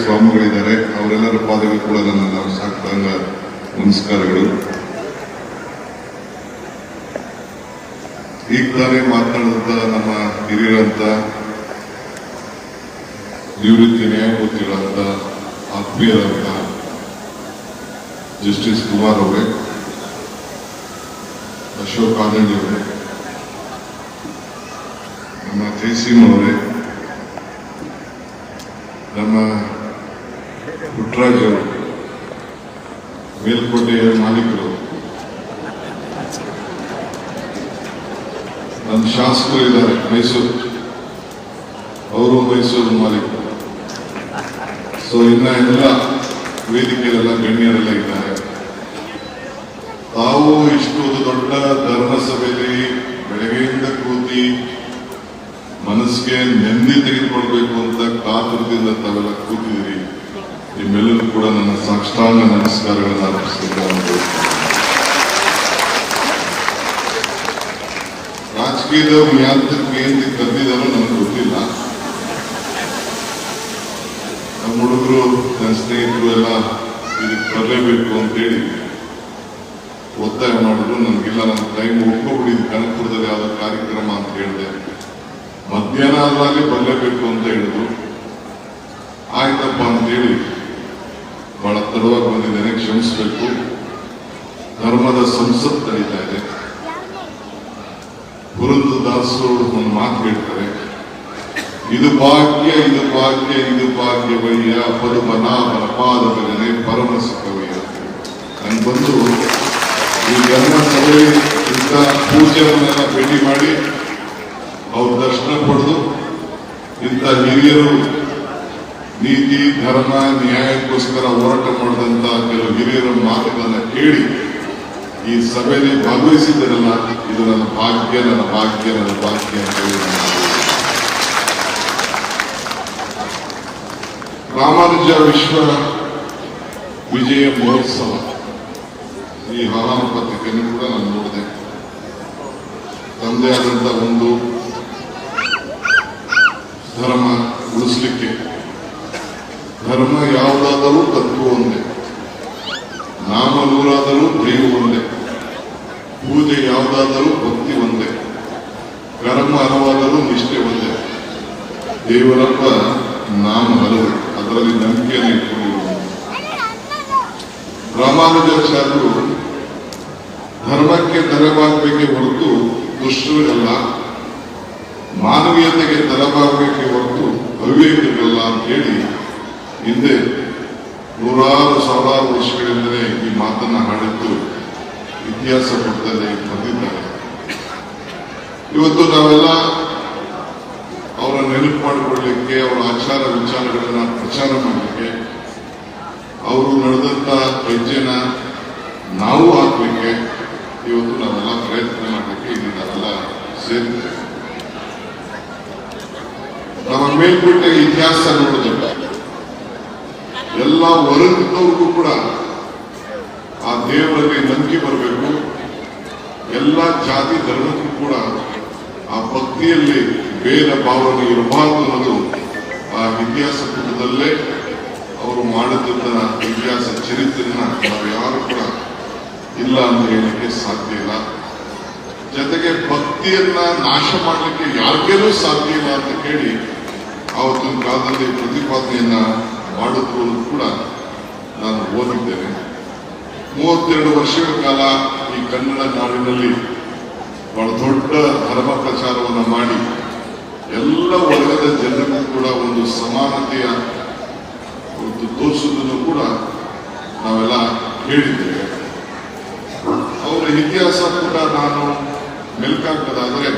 ಸ್ವಾಮಿಗಳಿದ್ದಾರೆ, ಅವರೆಲ್ಲರ ಪಾದಗಳು ಕೂಡ ನನ್ನ ನಾವು ಸಾಕ್ತಾಂಗ ನಮಸ್ಕಾರಗಳು. ಈಗ ತಾನೇ ನಮ್ಮ ಹಿರಿಯರಂತ, ನಿವೃತ್ತಿ ನ್ಯಾಯಮೂರ್ತಿಗಳಂತ, ಆತ್ಮೀಯರಂತ ಜಸ್ಟಿಸ್ ಕುಮಾರ್ ಅವರೇ, ಅಶೋಕ್ ಆನಂದ್ ಅವರೇ, ನಮ್ಮ ಜಯಸಿಂಹ ಅವರೇ ನಮ್ಮ ಪುಟ್ಟರಾಜ್ ಅವರು ಮೇಲ್ಕೋಟೆಯ ಮಾಲೀಕರು, ನನ್ನ ಶಾಸಕರು ಇದ್ದಾರೆ, ಮೈಸೂರು. ಅವರು ಮೈಸೂರು ಮಾಲೀಕರು. ಸೊ ಇನ್ನ ಎಲ್ಲ ವೇದಿಕೆಯಲ್ಲೆಲ್ಲ ಗಣ್ಯರೆಲ್ಲ ಇದ್ದಾರೆ. ತಾವು ಇಷ್ಟು ದೊಡ್ಡ ಧರ್ಮಸಭೆಯಲ್ಲಿ ಬೆಳಗ್ಗೆಯಿಂದ ಕೂತಿ ಮನಸ್ಸಿಗೆ ನೆಮ್ಮದಿ ತೆಗೆದುಕೊಳ್ಬೇಕು ಅಂತ ಕಾತುರದಿಂದ ತಾವೆಲ್ಲ ಕೂತಿದ್ದೀರಿ. ನಿಮ್ಮೆಲ್ಲರೂ ಕೂಡ ನನ್ನ ಸಾಷ್ಟಾಂಗ ನಮಸ್ಕಾರಗಳನ್ನು ಅರ್ಪಿಸಿದ್ದಾರೆ ರಾಜಕೀಯದವರು ಯಾಂತ್ರಿಕ ಏನ್ ಕರೆದಿದ್ದಾರೋ ನನಗೆ ಗೊತ್ತಿಲ್ಲ. ನಮ್ಮ ಹುಡುಗರು, ನನ್ನ ಸ್ನೇಹಿತರು ಎಲ್ಲ ಇದಕ್ಕೆ ಬರಲೇಬೇಕು ಅಂತೇಳಿ ಒತ್ತಾಯ ಮಾಡಿದ್ರು. ನನಗಿಲ್ಲ ನನ್ನ ಟೈಮ್ ಒಪ್ಕೊಬಿಡಿ ಕನಕಪುರದಲ್ಲಿ ಯಾವುದೋ ಕಾರ್ಯಕ್ರಮ ಅಂತ ಹೇಳಿದೆ. ಮಧ್ಯಾಹ್ನ ಆದ್ರಲ್ಲಿ ಬರಲೇಬೇಕು ಅಂತ ಹೇಳಿದ್ರು. ಆಯ್ತಪ್ಪ ಅಂತೇಳಿ ಬಹಳ ತಡವಾಗಿ ಬಂದಿದ್ದೇನೆ, ಕ್ಷಮಿಸಬೇಕು. ಧರ್ಮದ ಸಂಸತ್ ನಡೀತಾ ಇದೆ. ಪುರಂದದಾಸರು ಒಂದು ಮಾತು ಹೇಳ್ತಾರೆ. ಇದು ಭಾಗ್ಯ ಇದು ಭಾಗ್ಯ ಇದು ಭಾಗ್ಯ ಭಾಗ್ಯವಯ್ಯ ಪದುಮನಾಭನ ಪಾದ ಭಜನೆ ಪರಮ ಸುಖವಯ್ಯ. ನಂಗೆ ಬಂದು ಈ ಧರ್ಮ ಸಭೆ ಇಂಥ ಪೂಜೆಯನ್ನೆಲ್ಲ ಭೇಟಿ ಮಾಡಿ ಅವ್ರ ದರ್ಶನ ಪಡೆದು ಇಂಥ ಹಿರಿಯರು ನೀತಿ, ಧರ್ಮ, ನ್ಯಾಯಕ್ಕೋಸ್ಕರ ಹೋರಾಟ ಮಾಡಿದಂತ ಕೆಲವು ಹಿರಿಯರ ಮಾತುಗಳನ್ನು ಕೇಳಿ ಈ ಸಭೆಯಲ್ಲಿ ಭಾಗವಹಿಸಿದ್ದರಲ್ಲ, ಇದು ನನ್ನ ಭಾಗ್ಯ ನನ್ನ ಭಾಗ್ಯ ನನ್ನ ಭಾಗ್ಯ ಅಂತ ಹೇಳಿ ರಾಮಾನುಜ ವಿಶ್ವ ವಿಜಯ ಮಹೋತ್ಸವ. ಈ ಹವಾಮಾನ ಪತ್ರಿಕೆಯನ್ನು ಕೂಡ ನಾನು ನೋಡಿದೆ. ತಂದೆ ಆದಂತ ಒಂದು ಧರ್ಮ ಉಳಿಸ್ಲಿಕ್ಕೆ ಧರ್ಮ ಯಾವುದಾದರೂ ತತ್ವ ಒಂದೇ. ನಾಮ ನೂರಾದರೂ ದೈವ ಒಂದೇ. ಪೂಜೆ ಯಾವುದಾದರೂ ಭಕ್ತಿ ಒಂದೇ. ಕರ್ಮ ಹಲವಾದರೂ ನಿಷ್ಠೆ ಒಂದೇ. ದೇವರಪ್ಪ ನಾಮ ಹಲವು. ಅದರಲ್ಲಿ ನಂಬಿಕೆಯನ್ನು ಇಟ್ಕೊಂಡಿರುವ ರಾಮಾನುಜಾಚಾರ್ಯರು ಧರ್ಮಕ್ಕೆ ತಲೆಬಾಗಬೇಕೆ ಹೊರತು ದುಷ್ಟರಿಗಲ್ಲ ಮಾನವೀಯತೆಗೆ ತಲೆಬಾಗಬೇಕೆ ಹೊರತು ಅವಿವೇಕರಿಗಲ್ಲ ಅಂತ ಹೇಳಿ ಹಿಂದೆ ನೂರಾರು ಸಾವಿರಾರು ವರ್ಷಗಳಿಂದಲೇ ಈ ಮಾತನ್ನ ಹಾಡಿದ್ದು ಇತಿಹಾಸ ಪುಟದಲ್ಲಿ ಬಂದಿದ್ದಾರೆ. ಇವತ್ತು ನಾವೆಲ್ಲ ಅವರ ನೆನಪು ಮಾಡಿಕೊಳ್ಳಲಿಕ್ಕೆ ಅವರ ಆಚಾರ ವಿಚಾರಗಳನ್ನ ಪ್ರಚಾರ ಮಾಡಲಿಕ್ಕೆ, ಅವರು ನಡೆದಂತ ಹೆಜ್ಜೆನ ನಾವು ಹಾಕಲಿಕ್ಕೆ ಇವತ್ತು ನಾವೆಲ್ಲ ಪ್ರಯತ್ನ ಮಾಡಲಿಕ್ಕೆ ಇಲ್ಲಿ ನಾವೆಲ್ಲ ಸೇರಿದ್ದೇವೆ. ನಮ್ಮ ಮೇಲ್ಪಟ್ಟೆ ಇತಿಹಾಸ ನೋಡಿದ್ರೆ ಎಲ್ಲ ವರ್ಗದವ್ರಿಗೂ ಕೂಡ ಆ ದೇವರಲ್ಲಿ ನಂಬಿಕೆ ಬರಬೇಕು. ಎಲ್ಲ ಜಾತಿ ಧರ್ಮಕ್ಕೂ ಕೂಡ ಆ ಭಕ್ತಿಯಲ್ಲಿ ಬೇರೆ ಭಾವನೆ ಇರಬಾರದು ಅನ್ನೋದು ಆ ಇತಿಹಾಸ ಪುಟದಲ್ಲೇ ಅವರು ಮಾಡುತ್ತಿದ್ದ ಇತಿಹಾಸ ಚರಿತ್ರೆಯನ್ನ ನಾವು ಯಾರು ಕೂಡ ಇಲ್ಲ ಅಂತ ಹೇಳಲಿಕ್ಕೆ ಸಾಧ್ಯ ಇಲ್ಲ. ಜೊತೆಗೆ ಭಕ್ತಿಯನ್ನ ನಾಶ ಮಾಡಲಿಕ್ಕೆ ಯಾರಿಗೇನೂ ಸಾಧ್ಯ ಇಲ್ಲ ಅಂತ ಕೇಳಿ ಆವತ್ತಿನ ಕಾಲದಲ್ಲಿ ಪ್ರತಿಪಾದನೆಯನ್ನ ಮಾಡಿದ್ರು ಕೂಡ ನಾನು ಓದಿದ್ದೇನೆ. ಮೂವತ್ತೆರಡು ವರ್ಷಗಳ ಕಾಲ ಈ ಕನ್ನಡ ನಾಡಿನಲ್ಲಿ ಬಹಳ ದೊಡ್ಡ ಧರ್ಮ ಪ್ರಚಾರವನ್ನು ಮಾಡಿ ಎಲ್ಲ ವರ್ಗದ ಜನರಿಗೂ ಕೂಡ ಒಂದು ಸಮಾನತೆಯ ಒಂದು ತೋರಿಸುವುದನ್ನು ಕೂಡ ನಾವೆಲ್ಲ ಹೇಳಿದ್ದೇವೆ. ಅವರ ಇತಿಹಾಸ ಕೂಡ ನಾನು ಮೆಲ್ಕಾಕದಾದರೆ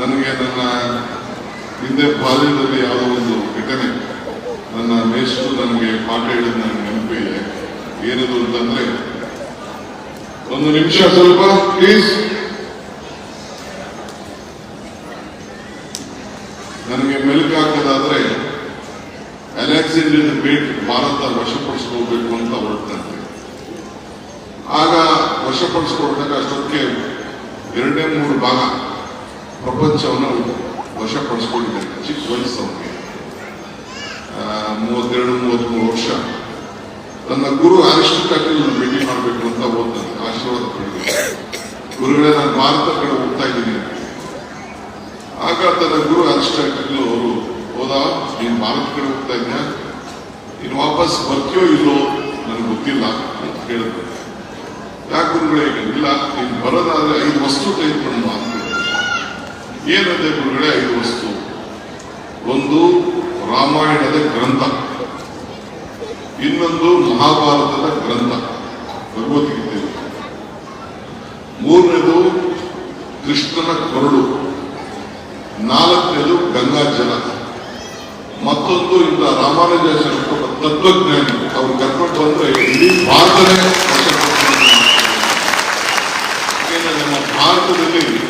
ನನಗೆ ನನ್ನ ಹಿಂದೆ ಬಾಲ್ಯದಲ್ಲಿ ಯಾವುದೋ ಒಂದು ಘಟನೆ ನನ್ನ ಮೇಷರು ನನಗೆ ಪಾಠ ಹೇಳಿದ ನನಗೆ ನೆನಪಿದೆ. ಏನದು ಅಂತಂದ್ರೆ, ಒಂದು ನಿಮಿಷ ಸ್ವಲ್ಪ ಪ್ಲೀಸ್ ನನಗೆ ಮೆಲುಕು ಹಾಕೋದಾದ್ರೆ ಅಲೆಕ್ಸಾಂಡರ್ ಬೇಟ್ ಭಾರತ ವಶಪಡಿಸ್ಕೋಬೇಕು ಅಂತ ಹೊರಟಂತೆ ಆಗ ವಶಪಡಿಸ್ಕೊಳ್ದಾಗ ಅಷ್ಟೊತ್ತಿಗೆ ಎರಡನೇ ಮೂರು ಭಾಗ ಪ್ರಪಂಚವನ್ನು ವಶಪಡಿಸ್ಕೊಂಡಿದ್ದಾರೆ ಚಿಕ್ಕ ವಯಸ್ಸು ಮೂವತ್ತೆರಡು, ಮೂವತ್ಮೂರು ವರ್ಷ. ನನ್ನ ಗುರು ಅರಿಸ್ಟೋಟಲ್ ಭೇಟಿ ಮಾಡಬೇಕು ಅಂತ ಓದ್ತಾನೆ. ಆಶೀರ್ವಾದ ಪಡೆದು ಗುರುಗಳೇ, ನಾನು ಭಾರತ ಕಡೆ ಹೋಗ್ತಾ ಇದ್ದೀನಿ. ಆಗ ತನ್ನ ಗುರು ಅರಿಸ್ಟೋಟಲ್ ಅವರು, ಹೋದ, ನೀನು ಭಾರತ ಕಡೆ ಹೋಗ್ತಾ ಇದ್ಯಾ? ನೀನು ವಾಪಸ್ ಬರ್ತೀಯೋ ಇಲ್ಲೋ ನನಗೆ ಗೊತ್ತಿಲ್ಲ ಅಂತ ಕೇಳಿದ್ರು. ಯಾಕೆ ಗುರುಗಳೇ ಇಲ್ಲ, ನೀನು ಬರೋದಾದ್ರೆ ಐದು ವಸ್ತು ತೆಗೆದುಕೊಂಡು ಅಂತ. ಏನಂದ್ರೆ ಗುರುಗಳೇ, ಐದು ವಸ್ತು. ಒಂದು ರಾಮಾಯಣದ ಗ್ರಂಥ. ಇನ್ನೊಂದು ಮಹಾಭಾರತದ ಗ್ರಂಥ. ಭಗವದ್ಗೀತೆ. ಮೂರನೇದು ಕೃಷ್ಣನ ಕೊರಳು. ನಾಲ್ಕನೇದು ಗಂಗಾ ಜಲ ಮತ್ತೊಂದು ಇಂಥ ರಾಮಾನುಜಾಚಾರ್ಯ ತತ್ವಜ್ಞಾನಿ. ಅವ್ರು ಕರ್ಕೊಂಡು ಬಂದ್ರೆ ಇಡೀ ಭಾರತನೇ ನಮ್ಮ ಭಾರತದಲ್ಲಿ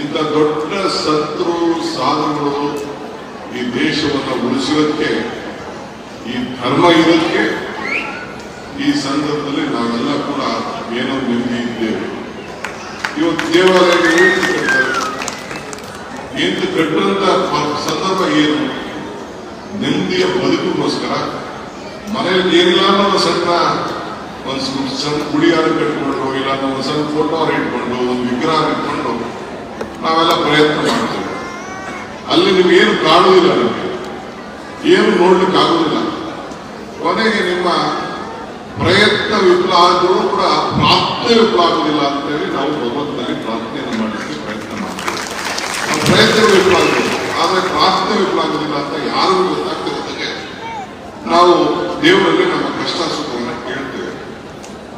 ಇಂಥ ದೊಡ್ಡ ಸತ್ರು ಸಾಧುಗಳು ಈ ದೇಶವನ್ನು ಉಳಿಸೋದಕ್ಕೆ ಈ ಧರ್ಮ ಇರೋದಕ್ಕೆ, ಈ ಸಂದರ್ಭದಲ್ಲಿ ನಾವೆಲ್ಲ ಕೂಡ ಏನೋ ನೆಮ್ಮದಿ ಇದ್ದೇವೆ. ಇವತ್ತು ದೇವಾಲಯಗಳು ಏಂತ ಕಟ್ಟಂತ ಸಂದರ್ಭ ಏನು? ನೆಮ್ಮದಿಯ ಬದುಕಿಗೋಸ್ಕರ ಮನೆಯಲ್ಲಿ ಏನಿಲ್ಲ ಅನ್ನೋ ಸಣ್ಣ ಒಂದು ಸಣ್ಣ ಗುಡಿಯಾರು ಕಟ್ಕೊಂಡು ಇಲ್ಲ ಒಂದು ಸಣ್ಣ ಫೋಟೋ ಇಟ್ಕೊಂಡು, ಒಂದು ವಿಗ್ರಹ ಇಟ್ಕೊಂಡು, ನಾವೆಲ್ಲ ಪ್ರಯತ್ನ ಮಾಡ್ತೇವೆ. ಅಲ್ಲಿ ನಿಮಗೇನು ಕಾಣುವುದಿಲ್ಲ ನಮಗೆ. ಏನು ನೋಡ್ಲಿಕ್ಕೆ ಆಗುದಿಲ್ಲ ಕೊನೆಗೆ ನಿಮ್ಮ ಪ್ರಯತ್ನ ವಿಫಲ ಆದರೂ ಕೂಡ ಪ್ರಾರ್ಥನೆ ವಿಫಲ ಆಗುದಿಲ್ಲ ಅಂತೇಳಿ ನಾವು ಭಗವಂತನಲ್ಲಿ ಪ್ರಾರ್ಥನೆಯನ್ನು ಮಾಡಲಿಕ್ಕೆ ಪ್ರಯತ್ನ ಮಾಡ್ತೇವೆ. ಪ್ರಯತ್ನ ವಿಫಲ ಆಗ್ಬೋದು ಆದರೆ ಪ್ರಾರ್ಥನೆ ವಿಫಲ ಆಗುದಿಲ್ಲ ಅಂತ ಯಾರಿಗೂ ಗೊತ್ತಾಗ್ತಿರೋದಕ್ಕೆ ನಾವು ದೇವರಲ್ಲಿ ನಮ್ಮ ಕಷ್ಟ ಸುಖವನ್ನು ಕೇಳ್ತೇವೆ.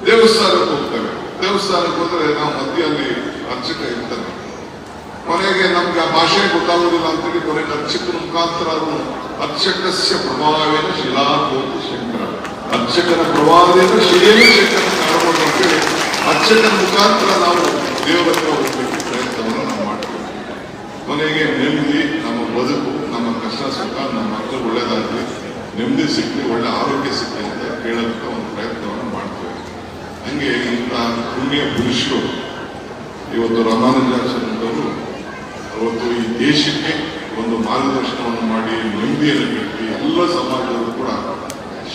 ದೇವಸ್ಥಾನಕ್ಕೆ ಹೋಗ್ತೇವೆ. ದೇವಸ್ಥಾನಕ್ಕೆ ಹೋದ್ರೆ ನಾವು ಮಧ್ಯದಲ್ಲಿ ಅರ್ಚಕ ಇರ್ತಾನೆ ಕೊನೆಗೆ ನಮ್ಗೆ ಆ ಭಾಷೆ ಗೊತ್ತಾಗೋದಿಲ್ಲ ಅಂತೇಳಿ ಕೊನೆಗೆ ಅರ್ಚಕನ ಮುಖಾಂತರ ಅವನು ಅರ್ಚಕಸ್ಯ ಪ್ರಭಾವೇನ ಶಿಲಾಭೂತ ಶಂಕರ. ಅರ್ಚಕನ ಪ್ರಭಾವದಿಂದ ಶಿಲೆಯೇ ಶಂಕರ ಕಾಣಬಹುದು ಅರ್ಚಕನ ಮುಖಾಂತರ ನಾವು ದೇವರ ಹೋಗ್ಲಿಕ್ಕೆ ಪ್ರಯತ್ನವನ್ನು ನಾವು ಮಾಡ್ತೇವೆ. ಕೊನೆಗೆ ನೆಮ್ಮದಿ, ನಮ್ಮ ಬದುಕು, ನಮ್ಮ ಕಷ್ಟ ಸುಖ, ನಮ್ಮ ಮಕ್ಕಳು ಒಳ್ಳೇದಾಗಲಿ, ನೆಮ್ಮದಿ ಸಿಕ್ಕಲಿ ಒಳ್ಳೆ ಆರೋಗ್ಯ ಸಿಕ್ಕಲಿ ಅಂತ ಕೇಳೋದಕ್ಕೆ ಒಂದು ಪ್ರಯತ್ನವನ್ನು ಮಾಡ್ತೇವೆ. ಹಂಗೆ ಇಂಥ ಪುಣ್ಯ ಪುರುಷರು, ಇವತ್ತು ರಾಮಾನುಜಾಚಾರ್ಯರು ಅವತ್ತು ಈ ದೇಶಕ್ಕೆ ಒಂದು ಮಾರ್ಗದರ್ಶನವನ್ನು ಮಾಡಿ ನೆಮ್ಮದಿಯನ್ನು ಬಿಟ್ಟು ಎಲ್ಲ ಸಮಾಜದಲ್ಲೂ ಕೂಡ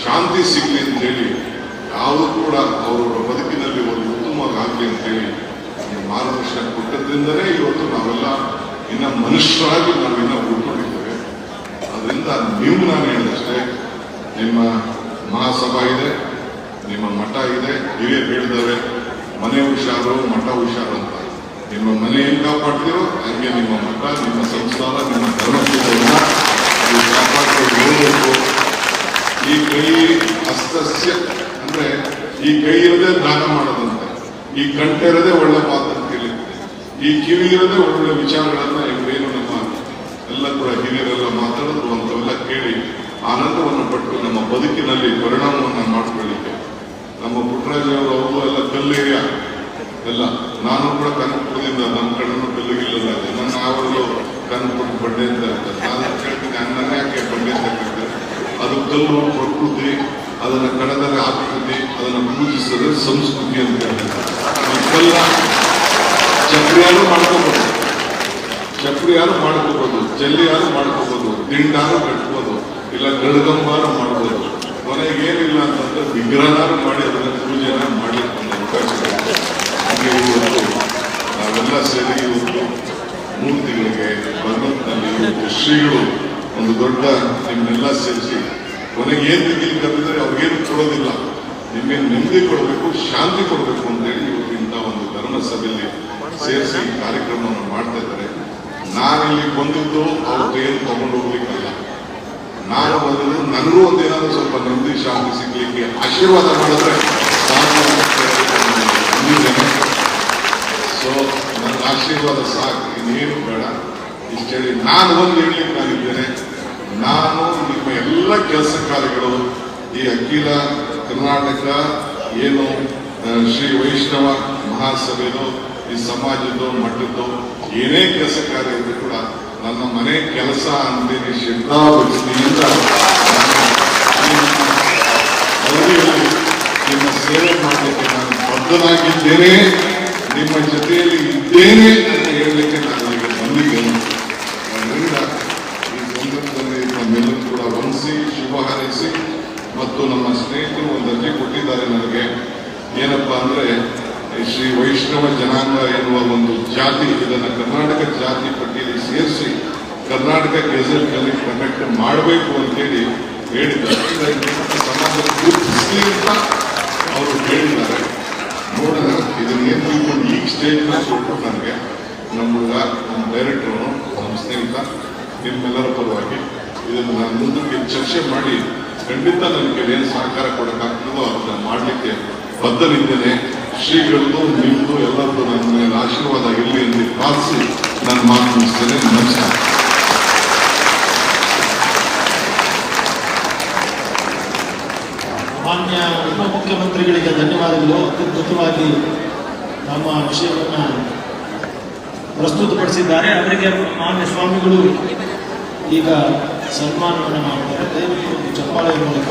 ಶಾಂತಿ ಸಿಗಲಿ ಅಂತೇಳಿ ಯಾವುದು ಕೂಡ ಅವರ ಬದುಕಿನಲ್ಲಿ ಒಂದು ಉತ್ತಮವಾಗಲಿ ಅಂತೇಳಿ ಹೇಳಿ ಮಾರ್ಗದರ್ಶನ ಕೊಟ್ಟದ್ರಿಂದಲೇ ಇವತ್ತು ನಾವೆಲ್ಲ ಇನ್ನ ಮನುಷ್ಯರಾಗಿ ನಾವಿನ್ನ ಉಳ್ಕೊಂಡಿದ್ದೇವೆ ಅದರಿಂದ ನೀವು ನಾನು ಹೇಳಿದಷ್ಟೇ, ನಿಮ್ಮ ಮಹಾಸಭಾ ಇದೆ, ನಿಮ್ಮ ಮಠ ಇದೆ ಹಿರಿಯರು ಹೇಳಿದ್ದಾರೆ ಮನೆ ಹುಷಾರು, ಮಠ ಹುಷಾರು ಅಂತ. ನಿಮ್ಮ ಮನೆಯಿಂದ ಕಾಪಾಡ್ತೀರೋ ಹಂಗೆ ನಿಮ್ಮ ಮಠ, ನಿಮ್ಮ ಸಂಸಾರ ನಿಮ್ಮ ಧರ್ಮಶೀಲವನ್ನ ನೀವು ಕಾಪಾಡ್ಕೊಂಡು ಈ ಕೈ ಅಸ್ತಸ್ಯ ಅಂದ್ರೆ ಈ ಕೈ ಇರದೆ ದಾನ ಮಾಡೋದಂತೆ. ಈ ಕಂಠ ಇರದೆ ಒಳ್ಳೆ ಮಾತನ್ನು ಕೇಳಿರುತ್ತೆ ಈ ಕಿವಿ ಇರದೆ ಒಳ್ಳೆ ವಿಚಾರಗಳನ್ನ ಇವರೇನು ನಮ್ಮ ಎಲ್ಲ ಕೂಡ ಹಿರಿಯರೆಲ್ಲ ಮಾತಾಡಿದ್ರು ಅಂತವೆಲ್ಲ ಕೇಳಿ ಆನಂದವನ್ನು ಪಟ್ಟು ನಮ್ಮ ಬದುಕಿನಲ್ಲಿ ಪರಿಣಾಮವನ್ನು ಮಾಡಿಕೊಳ್ಳಿಕ್ಕೆ. ನಮ್ಮ ಪುಟ್ಟರಾಜವರು ಅವರು ಎಲ್ಲ ಕಲ್ಲೇರಿಯ ಎಲ್ಲ ನಾನು ಕೂಡ ಕನಕಪುರದಿಂದ ನಮ್ಮ ಕಣ್ಣು ಕಲ್ಲಿಗಿಲ್ಲದ ನನ್ನ ಕಣ್ಣು ಕನಕಪುರ ಬಂಡೆ ಅಂತ ನಾನು ಕೇಳ್ತೀನಿ ಅನ್ನ ಯಾಕೆ ಬಂಡೆ ಅಂತ ಅದು ಕಲ್ಲು, ಪ್ರಕೃತಿ, ಅದನ್ನ ಕಣದಲ್ಲಿ ಆಕೃತಿ, ಅದನ್ನು ಪೂಜಿಸಿದ್ರೆ ಸಂಸ್ಕೃತಿ ಅಂತ ಹೇಳ್ತಾರೆ. ಚಕ್ರಿಯಾರು ಮಾಡ್ಕೋಬಹುದು ಚಕ್ರಿಯಾರು ಮಾಡ್ಕೋಬಹುದು ಜಲ್ಲಿಯಾರು ಮಾಡ್ಕೋಬಹುದು ದಿಂಡಾರು ಕಟ್ಬೋದು, ಇಲ್ಲ ಗಡಗಂಬಾರು ಮಾಡ್ಬೋದು. ಕೊನೆಗೆ ಏನಿಲ್ಲ ಅಂತಂದ್ರೆ ವಿಗ್ರಹನಾರು ಮಾಡಿ ಅದನ್ನ ಪೂಜೆನ ಮಾಡ್ಲಿಕ್ಕೆ ಒಂದು ಅವಕಾಶ ಇದೆ. ಹಾಗೆ ಇವತ್ತು ನಾವೆಲ್ಲ ಸೇರಿ ಇವತ್ತು ಮೂರ್ತಿಗಳಿಗೆ ಭಗವಂತನಲ್ಲಿ ಇವತ್ತು ಶ್ರೀಗಳು ಒಂದು ದೊಡ್ಡ ನಿಮ್ಮನ್ನೆಲ್ಲ ಸೇರಿಸಿ. ಕೊನೆಗೆ ಏನ್ ತೆಗಿಲಿಕ್ಕಂದ್ರೆ ಅವ್ರಿಗೇನು ಕೊಡೋದಿಲ್ಲ. ನಿಮಗೆ ನೆಮ್ಮದಿ ಕೊಡಬೇಕು, ಶಾಂತಿ ಕೊಡಬೇಕು ಅಂತೇಳಿ ಇವತ್ತು ಇಂಥ ಒಂದು ಧರ್ಮ ಸಭೆಯಲ್ಲಿ ಸೇರಿಸಿ ಕಾರ್ಯಕ್ರಮವನ್ನು ಮಾಡ್ತಾ ಇದ್ದಾರೆ. ನಾನಿಲ್ಲಿ ಬಂದಿದ್ದು ಅವ್ರ ಏನು ತಗೊಂಡು ಹೋಗ್ಲಿಕ್ಕಲ್ಲ. ನಾನು ಬಂದಿದ್ದು ನನಗೂ ಒಂದೇನಾದ್ರೂ ಸ್ವಲ್ಪ ನೆಮ್ಮದಿ, ಶಾಂತಿ ಸಿಗ್ಲಿಕ್ಕೆ ಆಶೀರ್ವಾದ ಮಾಡಿದ್ರೆ ಸೊ ನನ್ನ ಆಶೀರ್ವಾದ ಸಾಕು. ಇನ್ನೇನು ಬೇಡ. ಇಷ್ಟು ಹೇಳಿ ನಾನು ಒಂದು ಹೇಳಲಿಕ್ಕೆ ನಾನಿದ್ದೇನೆ ನಾನು ನಿಮ್ಮ ಎಲ್ಲ ಕೆಲಸ ಕಾರ್ಯಗಳು ಈ ಅಖಿಲ ಕರ್ನಾಟಕ ಏನು ಶ್ರೀ ವೈಷ್ಣವ ಮಹಾಸಭೆದು ಈ ಸಮಾಜದ್ದು, ಮಠದ್ದು ಏನೇ ಕೆಲಸ ಕಾರ್ಯ ಇದ್ರು ಕೂಡ ನನ್ನ ಮನೆ ಕೆಲಸ ಅಂತೇನೆ ಶ್ರದ್ಧಾಭಕ್ತಿಯಿಂದ ನಿಮ್ಮ ಸೇವೆ ಮಾಡಲಿಕ್ಕೆ ನಾನು ಬದ್ಧನಾಗಿದ್ದೇನೆ, ನಿಮ್ಮ ಜೊತೆಯಲ್ಲಿ ಇದ್ದೇನೆ ಅಂತ ಹೇಳಲಿಕ್ಕೆ ನಾನು ಈಗ ಬಂದಿದ್ದೇನೆ ಅದರಿಂದ ಈ ಸಂದರ್ಭದಲ್ಲಿ ನಮ್ಮೆಲ್ಲರೂ ಕೂಡ ಕರೆಸಿ ಮತ್ತು ನಮ್ಮ ಸ್ನೇಹಿತರು ಒಂದು ಅರ್ಜಿ ಕೊಟ್ಟಿದ್ದಾರೆ ನನಗೆ ಏನಪ್ಪಾ ಅಂದ್ರೆ ಈ ಶ್ರೀ ವೈಷ್ಣವ ಜನಾಂಗ ಎನ್ನುವ ಒಂದು ಜಾತಿ ಇದನ್ನ ಕರ್ನಾಟಕ ಜಾತಿ ಪಟ್ಟಿಯಲ್ಲಿ ಸೇರಿಸಿ ಕರ್ನಾಟಕ ಗೆಜೆಟ್ನಲ್ಲಿ ಕಂಡಕ್ಟ್ ಮಾಡಬೇಕು ಅಂತೇಳಿ ಇದನ್ನ ಸಮಾಜ ಗುರುತಿಸಲಿ ಅಂತ ಅವರು ಹೇಳಿದ್ದಾರೆ ನೋಡೋಣ ಇದನ್ನ ತಿಳ್ಕೊಂಡು ಈ ಸ್ಟೇಜ್ನ ಕೊಟ್ಟು ನನಗೆ ನಮ್ಮ ಡೈರೆಕ್ಟರ್ ನಮ್ಮ ಸ್ನೇಹಿತ ನಿಮ್ಮೆಲ್ಲರ ಪರವಾಗಿ ಇದನ್ನು ನಾನು ಮುಂದಕ್ಕೆ ಚರ್ಚೆ ಮಾಡಿ ಖಂಡಿತ ನನಗೆ ಏನು ಸಹಕಾರ ಕೊಡೋಕ್ಕಾಗ್ತದೋ ಅದನ್ನು ಮಾಡಲಿಕ್ಕೆ ಬದ್ಧನಿದ್ದೇನೆ ಶ್ರೀಗಳದ್ದು ನಿಮ್ಮದು ಎಲ್ಲರದ್ದು ನನ್ನ ಆಶೀರ್ವಾದ ಇರಲಿ ಎಂದು ಪ್ರಾರ್ಥಿಸಿ ನಾನು ಮಾತು ಮುಗಿಸ್ತೇನೆ ನಮಸ್ಕಾರ ಮಾನ್ಯ ಉಪಮುಖ್ಯಮಂತ್ರಿಗಳಿಗೆ ಧನ್ಯವಾದಗಳು. ಅತ್ಯದ್ಭುತವಾಗಿ ನಮ್ಮ ವಿಷಯವನ್ನು ಪ್ರಸ್ತುತಪಡಿಸಿದ್ದಾರೆ. ಅವರಿಗೆ ಮಾನ್ಯ ಸ್ವಾಮಿಗಳು ಈಗ ಸನ್ಮಾನವನ್ನು ಮಾಡ್ತಾರೆ ದಯವಿಟ್ಟು ಚಪ್ಪಾಳೆಯ ಚಪ್ಪಾಳೆ ಮೂಲಕ